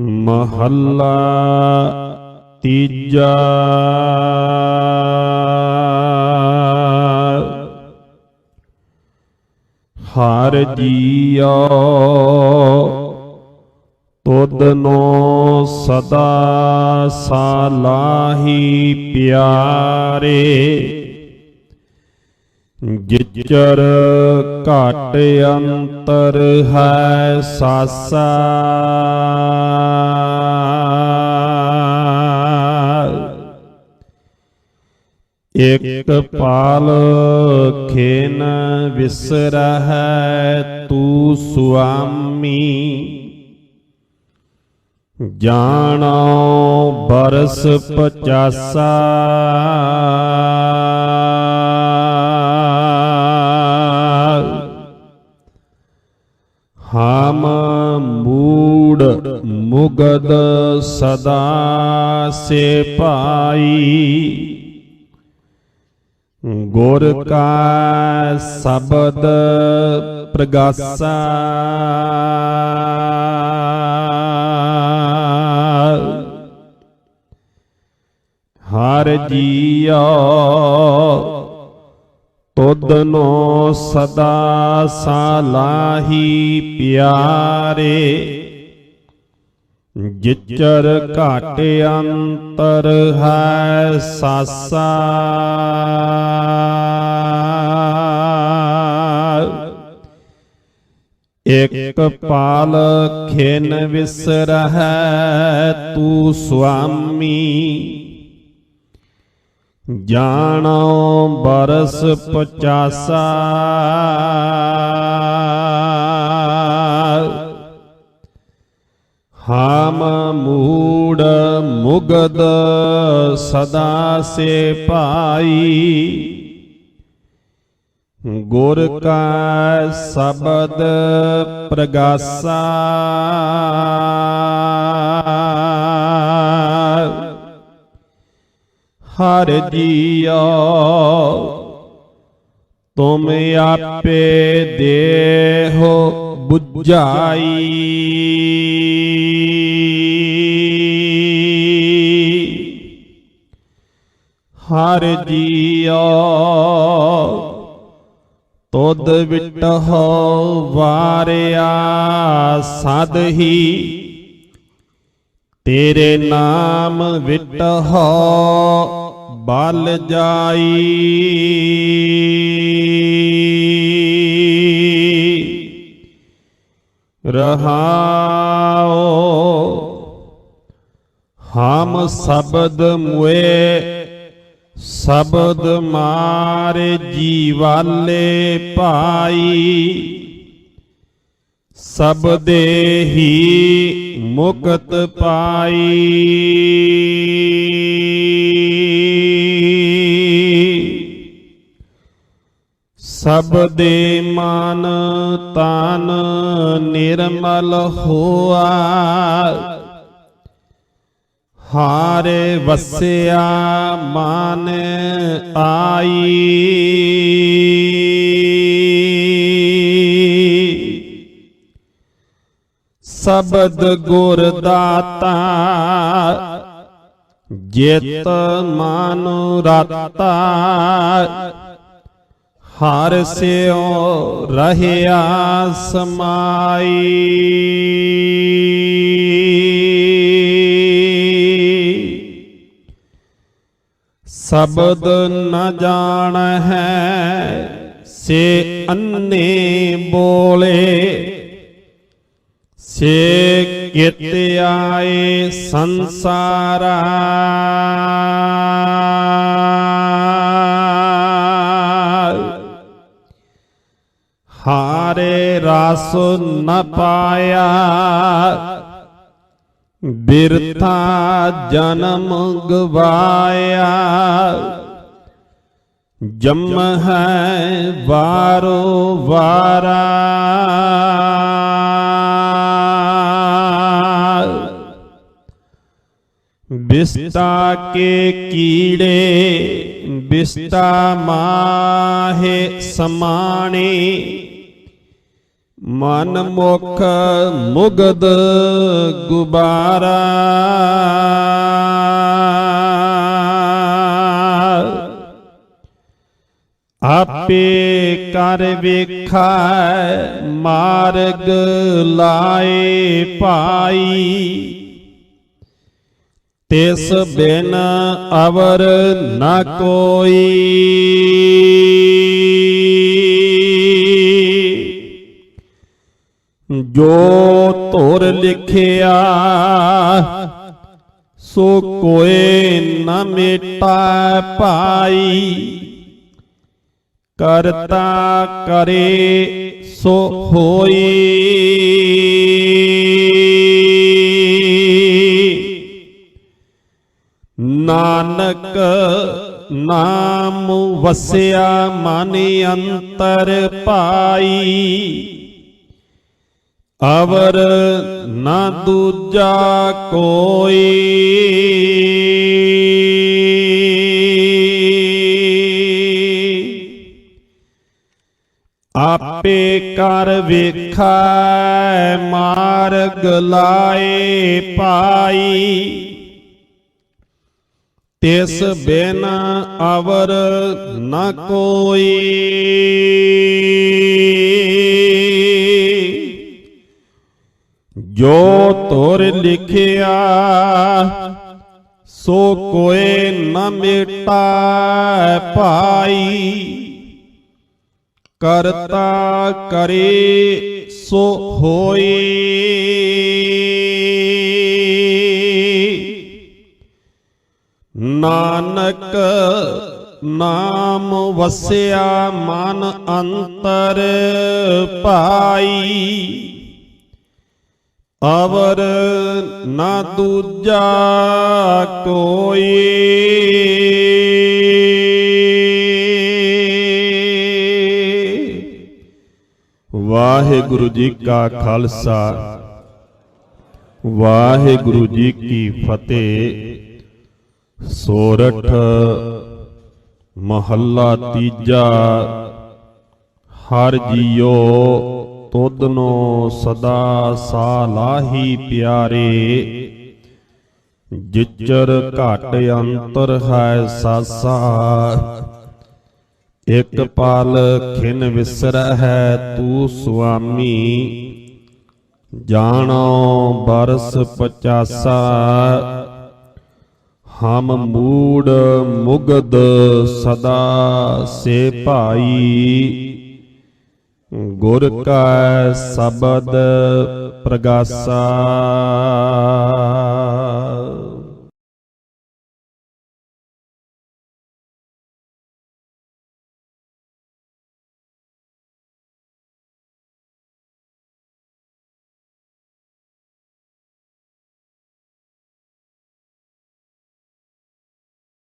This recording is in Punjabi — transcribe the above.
ਮਹੱਲਾ ਤੀਜਾ। ਹਰ ਜੀਉ ਤੁਧਨੋ ਸਦਾ ਸਾਲਾਹੀ ਪਿਆਰੇ। ਗਿਚਰ ਘਟ ਅੰਤਰ ਹੈ ਸਾਸਾ। ਇਕ ਪਾਲ ਖੇਨ ਵਿਸਰਹਿ ਤੂ ਸੁਆਮੀ। ਜਾਣੋ ਬਰਸ 50 ਮੁਗਦ ਸਦਾ ਸੇ ਪਾਈ ਗੁਰ ਕਾ ਸ਼ਬਦ ਪ੍ਰਗਾਸਾ। ਹਰ ਜੀਉ ਤੁਧਨੋ ਸਦਾ ਸਾਲਾਹੀ ਪਿਆਰੇ। ਜਿਚਰ ਘਾਟ ਅੰਤਰ ਹੈ ਸਾਸਾ। ਇਕ ਪਾਲ ਖੇਨ ਵਿਸਰਹਿ ਤੂ ਸੁਆਮੀ। ਜਾਣੋ ਬਰਸ 50 ਕਾਮ ਮੂੜ ਮੁਗਦ ਸਦਾ ਸੇ ਭਾਈ। ਗੁਰ ਕਾ ਸ਼ਬਦ ਪ੍ਰਗਾਸਾ। ਹਰ ਜੀਓ ਤੁਮ ਆਪੇ ਦੇਹੋ ਬੁਝਾਈ। ਹਰ ਜੀਉ ਤੁਧ ਵਿਟਹੁ ਵਾਰਿਆ ਸਦ ਹੀ ਤੇਰੇ ਨਾਮ ਵਿਟਹੁ ਬਲ ਜਾਈ। ਰਹਾਓ ਹਮ ਸ਼ਬਦ ਮੁਏ ਸ਼ਬਦ ਮਾਰੇ ਜੀਵਾਲੇ ਭਾਈ ਸਬਦੇ ਹੀ ਮੁਕਤ ਪਾਈ। ਸਬਦੇ ਮਨ ਤਨ ਨਿਰਮਲ ਹੋਆ। ਹਾਰੇ ਵਸਿਆ ਮਨ ਆਈ। ਸਬਦ ਗੁਰ ਦਾਤਾ ਜਿਤ ਮਨ ਰਤਾ। ਹਰ ਸਿਓ ਰਹਿਆ ਸਮਾਈ। ਸ਼ਬਦ ਨ ਜਾਣ ਹੈ, ਸੇ ਅੰਨੇ ਬੋਲੇ। ਸੇ ਕਿਤ ਆਏ ਸੰਸਾਰਾ। पास न पाया। बिरथा जन्म गवाया जम है वारो वारा। बिस्ता के कीड़े, बिस्ता माहे समाने। ਮਨ ਮੁਖ ਮੁਗਦ ਗੁਬਾਰਾ। ਆਪੇ ਕਰ ਵੇਖਾ, ਮਾਰਗ ਲਾਏ ਪਾਈ ਤਿਸ ਬਿਨ ਅਵਰ ਨ ਕੋਈ। ਜੋ ਧੁਰ ਲਿਖਿਆ, ਸੋ ਕੋਏ ਨ ਮੇਟਾ ਪਾਈ। ਕਰਤਾ ਕਰੇ ਸੋ ਹੋਈ। ਨਾਨਕ ਨਾਮ ਵਸਿਆ ਮਨ ਅੰਤਰ ਪਾਈ। ਅਵਰ ਨਾ ਦੂਜਾ ਕੋਈ। ਆਪੇ ਕਰ ਵੇਖੈ, ਮਾਰਗ ਲਾਏ ਪਾਈ। ਤਿਸ ਬਿਨ ਅਵਰ ਨਾ ਕੋਈ। ਜੋ ਤੋਰ ਲਿਖਿਆ, ਸੋ ਕੋਏ ਨ ਮਿਟਾ ਪਾਈ ਕਰਤਾ ਕਰੇ ਸੋ ਹੋਈ ਨਾਨਕ ਨਾਮ ਵਸਿਆ ਮਨ ਅੰਤਰ ਪਾਈ ਅਵਰ ਨਾ ਦੂਜਾ ਕੋਈ ਵਾਹਿਗੁਰੂ ਜੀ ਕਾ ਖਾਲਸਾ ਵਾਹਿਗੁਰੂ ਜੀ ਕੀ ਫਤਿਹ ਸੋਰਠ ਮਹੱਲਾ ਤੀਜਾ ਹਰ ਜੀਓ ਤੁਧਨੋ ਸਦਾ ਸਾਲਾਹੀ ਪਿਆਰੇ। ਜਿਚਰ ਘਟ ਅੰਤਰ ਹੈ ਸਾਸਾ। ਇਕ ਪਲ ਖਿਨ ਵਿਸਰੈ ਤੂ ਸੁਆਮੀ। ਜਾਣੋ ਬਰਸ ਪਚਾਸਾ। ਹਮ ਮੂੜ ਮੁਗਦ ਸਦਾ ਸੇ ਭਾਈ। ਗੁਰ ਕਾ ਸ਼ਬਦ ਪ੍ਰਗਾਸਾ।